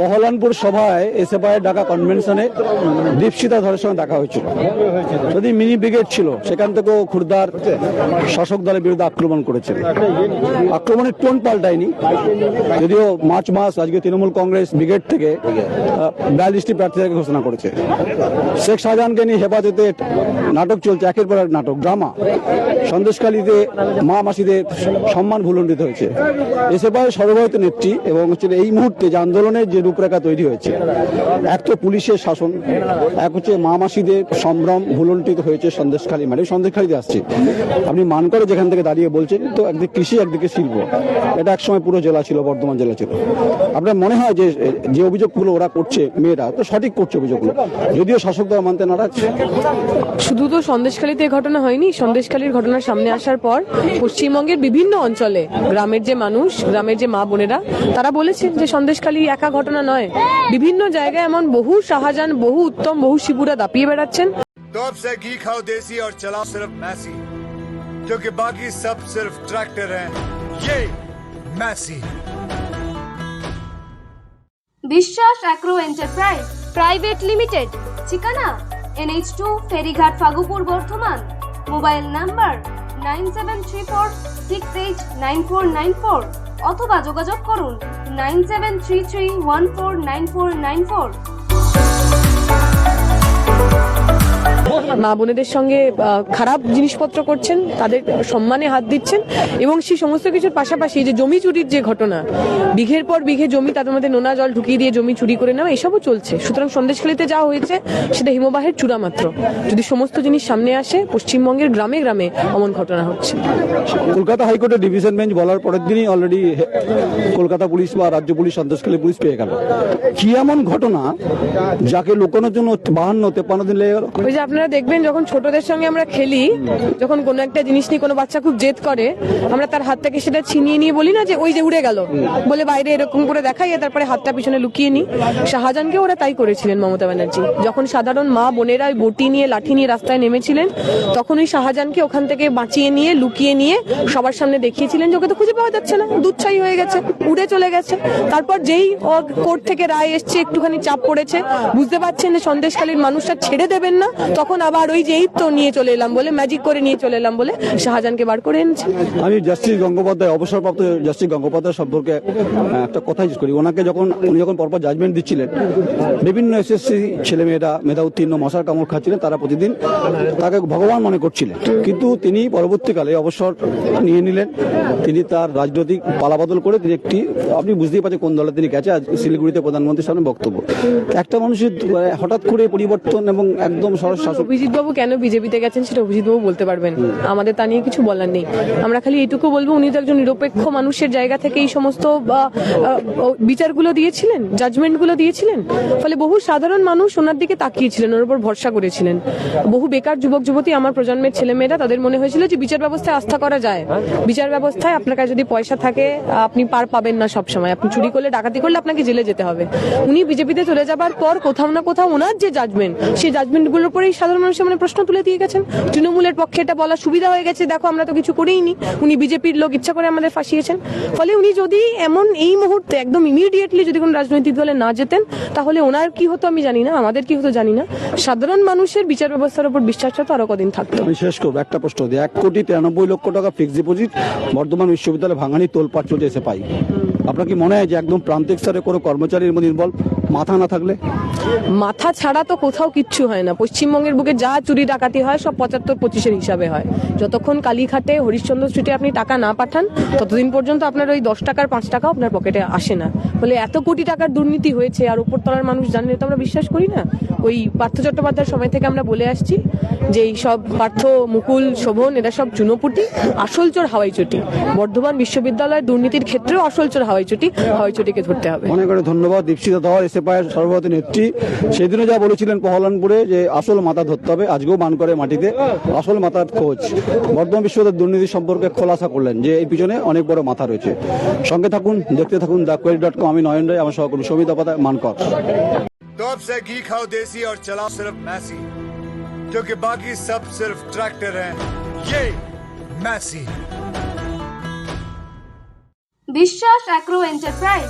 কহলানপুর সভায় এসএফআই ডাকা কনভেনশনে দীপশিতা ধরের সঙ্গে দেখা হয়েছিল। যদি মিনি ব্রিগেড ছিল, সেখান থেকেও খুরদার শাসক দলের বিরুদ্ধে আক্রমণ করেছে আক্রমণের টোন পাল্টায়নি। যদিও মার্চ মাস আজকে তৃণমূল কংগ্রেস ব্রিগেড থেকে বিয়াল্লিশটি প্রার্থীদেরকে ঘোষণা করেছে। শেখ শাহজাহানকে নিয়ে হেফাজতে নাটক চলছে, একের পর এক নাটক, ড্রামা। সন্দেশকালীতে মা মাসিদের সম্মান ভুলণ্ডিত হয়েছে। এসএফআই সর্বভারতীয় নেত্রী এবং হচ্ছে এই মুহূর্তে যে আন্দোলনের যে রূপরেখা তৈরি হয়েছে, এক তো পুলিশের শাসন, এক হচ্ছে মা মাসিদের সম্ভ্রম ভুলণ্ঠিত হয়েছে সন্দেশখালী মানে সন্দেশখালীতে আসছে। আপনি মান করে যেখান থেকে দাঁড়িয়ে বলছেন, তো একদিকে কৃষি, একদিকে শিল্প। এটা একসময় পুরো জেলা ছিল, বর্ধমান জেলা ছিল। আপনার মনে হয় যে যে অভিযোগগুলো ওরা করছে মেয়েরা, তো সঠিক করছে অভিযোগগুলো। যদিও শাসক দল মানতে নারাজ। শুধু তো সন্দেশখালীতে ঘটনা হয়নি, সন্দেশখালীর ঘটনা সামনে আসার পর পশ্চিমবঙ্গের বিভিন্ন অঞ্চলে গ্রামের যে মানুষ, গ্রামের যে মা বোনেরা, তারা বলেছেন যে সন্দেশখালী একা ঘটনা নয় বিভিন্ন জায়গায় এমন বহু শাহজাহান বহু উত্তম বহু শিবুরা দাপিয়ে বেড়াচ্ছেন तो अब से घी खाओ देसी और चलाओ सिर्फ मैसी क्योंकि बाकी सब सिर्फ ट्रैक्टर हैं ये Massey Biswas agro enterprise private limited ঠিকানা এনএইচ টু ফেরিঘাট Fagupur Bardhaman mobile number nine seven three four six eight nine four nine four অথবা যোগাযোগ করুন nine seven three three one four nine four nine four. মা বোনেদের সঙ্গে খারাপ জিনিসপত্র করছেন তাদের সম্মানে হাত দিচ্ছেন এবং সেই সমস্ত কিছুর পাশাপাশি যে জমি চুরির যে ঘটনা বিঘের পর বিঘে জমি তাদের মধ্যে নোনা জল ঢুকিয়ে দিয়ে জমি চুরি করে নেওয়া এসবও চলছে। সুতরাং সন্দেশখালীতে যা হয়েছে সেটা হিমবাহের চূড়া মাত্র। যদি সমস্ত জিনিস সামনে আসে পশ্চিমবঙ্গের গ্রামে গ্রামে অমন ঘটনা হচ্ছে। কলকাতা হাইকোর্টের ডিভিশন বেঞ্চ বলার পরের দিনই অলরেডি কলকাতা পুলিশ বা রাজ্য পুলিশ সন্দেশখালী পুলিশ পেয়ে গেল। কি এমন ঘটনা যাকে লুকানোর জন্য বাহান্ন তেপান্ন দিন লেগে গেল? ওই যে আপনারা দেখবেন যখন ছোটদের সঙ্গে আমরা খেলি, যখন কোনো একটা জিনিস নিয়ে কোনো বাচ্চা খুব জেদ করে, আমরা তার হাত থেকে সেটা ছিনিয়ে নিয়ে বলি না যে, ওই যে উড়ে গেল। বলে, বাইরে এরকম করে দেখাই তারপরে হাতটা পিছনে লুকিয়ে নি শাহজাহানকে ওরা তাই করেছিলেন মমতা ব্যানার্জি। যখন সাধারণ মা বোনেরা বটি নিয়ে, লাঠি নিয়ে রাস্তায় নেমেছিলেন তখন ওই শাহজাহানকে ওখান থেকে বাঁচিয়ে নিয়ে, লুকিয়ে নিয়ে সবার সামনে দেখিয়েছিলেন যে, ওকে তো খুঁজে পাওয়া যাচ্ছে না দুধছাই হয়ে গেছে, উড়ে চলে গেছে। তারপর যেই কোর্ট থেকে রায় এসছে, একটুখানি চাপ পড়েছে, বুঝতে পারছেন যে সন্দেশকালীর মানুষরা ছেড়ে দেবেন না, তখন আবার ওই যে এই তো নিয়ে চলে এলাম বলে ম্যাজিক করে নিয়ে চলে এলাম বলে শাহজাহানকে বার করে এনেছে। আমি জাস্টিস গঙ্গোপাধ্যায়, অবসরপ্রাপ্ত জাস্টিস গঙ্গোপাধ্যায় সম্পর্কে একটা কথা জিজ্ঞেস করি। ওনাকে যখন, উনি যখন পরপর জাজমেন্ট দিচ্ছিলেন, বিভিন্ন এসএসসি ছেলেমেয়েরা, মেধা উত্তীর্ণ, মশার কামড় খাচ্ছিলেন, তারা প্রতিদিন তাকে ভগবান মনে করছিলেন। কিন্তু তিনি পরবর্তীকালে অবসর নিয়ে নিলেন। তিনি তার রাজনৈতিক পালাবদল করে তিনি একটি, আপনি বুঝতেই পারছেন কোন দলে তিনি গেছে আজ শিলিগুড়িতে প্রধানমন্ত্রীর সামনে বক্তব্য। একটা মানুষের, হঠাৎ করে পরিবর্তন এবং একদম সরস শাসক অভিজিৎ বাবু কেন বিজেপিতে গেছেন সেটা অভিজিৎ বাবু বলতে পারবেন। আমাদের তা নিয়ে কিছু বলার নেই। আমরা খালি এইটুকু বলব, উনি তো একজন নিরপেক্ষ মানুষের জায়গা থেকে এই সমস্ত বিচারগুলো দিয়েছিলেন জাজমেন্টগুলো দিয়েছিলেন। ফলে বহু সাধারণ মানুষ ওনার দিকে তাকিয়েছিলেন, ওর উপর ভরসা করেছিলেন। বহু বেকার যুবক, যুবতী আমার প্রজন্মের ছেলেমেয়েরা তাদের মনে হয়েছিল যে বিচার ব্যবস্থায় আস্থা করা যায়। বিচার ব্যবস্থায় আপনার কাছে যদি পয়সা থাকে, আপনি পার পাবেন না সব সময় আপনি চুরি করলে, ডাকাতি করলে আপনাকে জেলে যেতে হবে। উনি বিজেপিতে চলে যাবার পর কোথাও না কোথাও ওনার যে জাজমেন্ট সেই জাজমেন্টগুলোর উপরেই সাধারণ মানুষের মানে প্রশ্ন তুলে দিয়ে গেছেন। তৃণমূলের পক্ষে এটা বলা সুবিধা হয়ে গেছে। দেখো আমরা তো কিছু করেইনি। উনি বিজেপির লোক ইচ্ছা করে আমাদের ফাঁসিয়েছেন। ফলে উনি যদি এমন এই মুহূর্তে একদম ইমিডিয়েটলি যদি কোনো রাজনৈতিক দলে না যেতেন তাহলে ওনার কি হতো আমি জানি না আমাদের কি হতো জানি না। সাধারণ মানুষের বিচার ব্যবস্থার উপর বিশ্বাসটা তো আরও কদিন থাকতো। শেষ করব। একটা প্রশ্ন দিই এক কোটি তিরানব্বই লক্ষ টাকা ফিক্সড ডিপোজিট বর্ধমান বিশ্ববিদ্যালয় ভাঙানি তোলপাট চলছে এসে পাই। আপনার কি মনে হয় যে একদম প্রান্তিক স্তরে কোনো কর্মচারীর ইনভলভ মাথা না থাকলে? মাথা ছাড়া তো কোথাও কিচ্ছু হয় না। পশ্চিমবঙ্গের বুকে যা চুরি ডাকাতি হয় সব পঁচাত্তর পঁচিশের হিসাবে হয়। যতক্ষণ কালীঘাটে হরিশ্চন্দ্র স্ট্রিটে আপনি টাকা না পাঠান ততদিন পর্যন্ত আপনার ওই দশ টাকার পাঁচ টাকা আপনার পকেটে আসে না। বলে এত কোটি টাকার দুর্নীতি হয়েছে আর উপরতলার মানুষ জানে তো আমরা বিশ্বাস করি না। ওই পার্থ চট্টোপাধ্যায়ের সময় থেকে আমরা বলে আসছি যে এই সব পার্থ মুকুল শোভন এরা সব চুনোপুটি আসল চোর হাওয়াই চটি। বর্ধমান বিশ্ববিদ্যালয়ের দুর্নীতির ক্ষেত্রেও আসল চোর হাওয়াই চটি হাওয়াই চটিকে ধরতে হবে। অনেক অনেক ধন্যবাদ দীপশিতা ধর এসে পায়ের সর্বভারতীয় নেত্রী সেদিনও যা বলেছিলেন পহলানপুরে যে আসল মাথা ধরতে হবে আজকেও মান করে মাটিতে আসল মাথার খোঁজ বর্ধমান বিশ্ববিদ্যালয়ের দুর্নীতি সম্পর্কে খোলাসা করলেন যে এই পিছনে অনেক বড় মাথা রয়েছে সঙ্গে থাকুন দেখতে থাকুন দ্য কোয়েরি ডট কম আমি নয়ন রায় আমার সহকর্মী সমিতা পাতা মানকর तो अब से घी खाओ देसी और चलाओ सिर्फ मैसी क्योंकि बाकी सब सिर्फ ट्रैक्टर हैं ये मैसी বিশ্বাস অ্যাগ্রো এন্টারপ্রাইজ